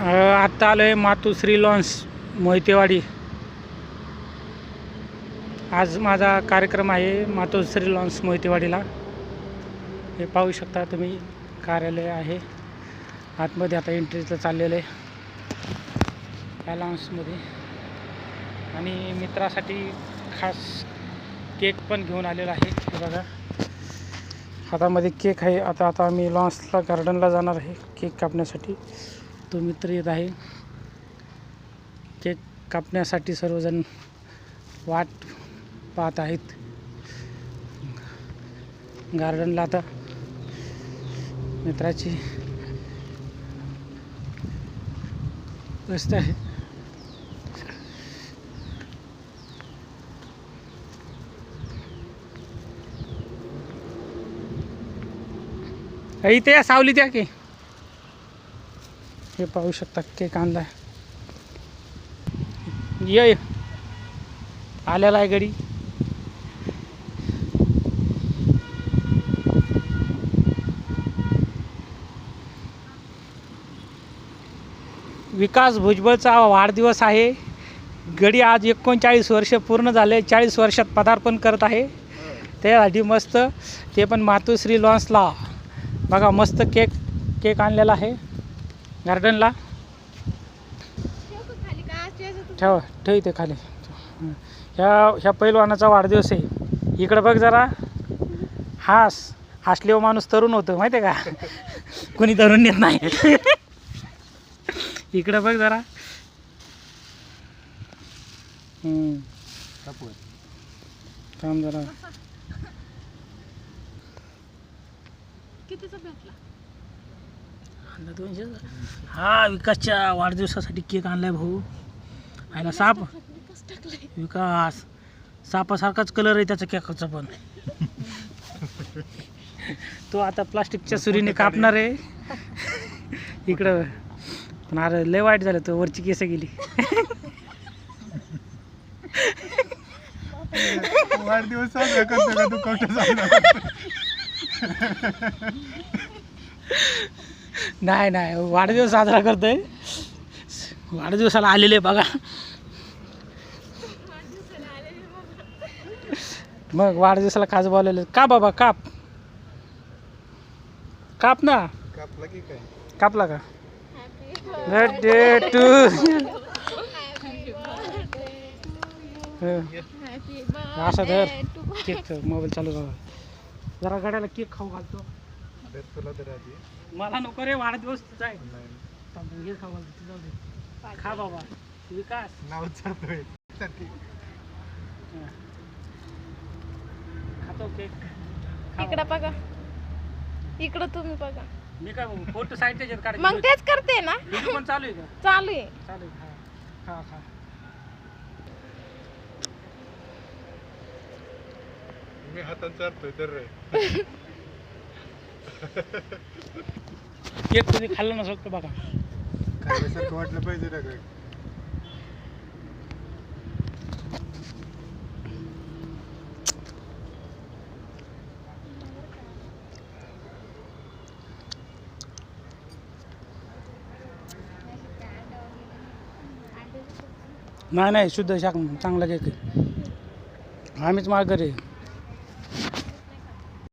आत्ता आलो आहे मातुश्री लॉन्स मोहितेवाडी. आज माझा कार्यक्रम आहे मातोश्री लॉन्स मोहितेवाडीला. हे पाहू शकता तुम्ही कार्यालय आहे. आतमध्ये आता एंट्रीचं चाललेलं आहे. या लॉन्समध्ये आणि मित्रासाठी खास केक पण घेऊन आलेला आहे. हे बघा. हातामध्ये केक आहे. आता आता आम्ही लॉन्सला गार्डनला जाणार आहे केक कापण्यासाठी. तो मित्र येत आहे. केक कापण्यासाठी सर्वजण वाट पाहत आहेत. गार्डनला आता मित्राची व्यस्त आहे. इथे या सावली त्या की. हे पाहू शकता केक आणलाय ये ये. आलेला आहे गडी विकास भुजबळचा वाढदिवस आहे. गडी आज एकोणचाळीस वर्ष पूर्ण झाले. चाळीस वर्षात पदार्पण करत आहे. त्यासाठी मस्त ते पण मातुश्री लॉन्सला. बघा मस्त केक केक आणलेला आहे. गार्डनला ठेव ठेव इथे खाली. ह्या ह्या पैलवानाचा वाढदिवस आहे. इकडं बघ जरा. हास हसले माणूस तरुण होतो माहिती आहे का? कोणी तरुण येत नाही. इकडं बघ जरा. काम थांब जरा. कितीचा भेटला? आणला दोनशे हा विकासच्या वाढदिवसासाठी केक आणलाय भाऊ. आयला साप. विकास. सापासारखाच कलर आहे त्याचा केकाचा पण. तो आता प्लास्टिकच्या सुरीने कापणार आहे. इकडं. पण अरे लय वाईट झालं तो. वरची केस गेली. वाढदिवस तू? कवठे नाही नाही. वाढदिवस साजरा करतोय. वाढदिवसाला आलेले बघा. मग वाढदिवसाला खास बोलवले का बाबा? काप. काप ना. कापला की काय? कापला का? बर्थडे टू असं धर. केक मोबाईल चालू जरा गाड्याला केक खाऊ घालतो. देत तुला तर आधी मला नको रे वाढदिवस तुझा आहे. नाही थांब, हे जाऊ दे खा बाबा विकास. नाव खातो केक खा इकडं बघा. इकडं तुम्ही बघा. मी काय फोटो साईड त्याच्यात काढ मग तेच करते ना. व्हिडिओ पण चालू आहे का? चालू आहे. चालू आहे खा. खा खा. मी हातात चालतोय तर रे. केक तुम्ही खाल्लं नसेल तर बघा? खायल्यासारखं वाटलं पाहिजे ना काय. नाही नाही शुद्ध शाक चांगला केक आहे. आम्हीच माळकरी आहे.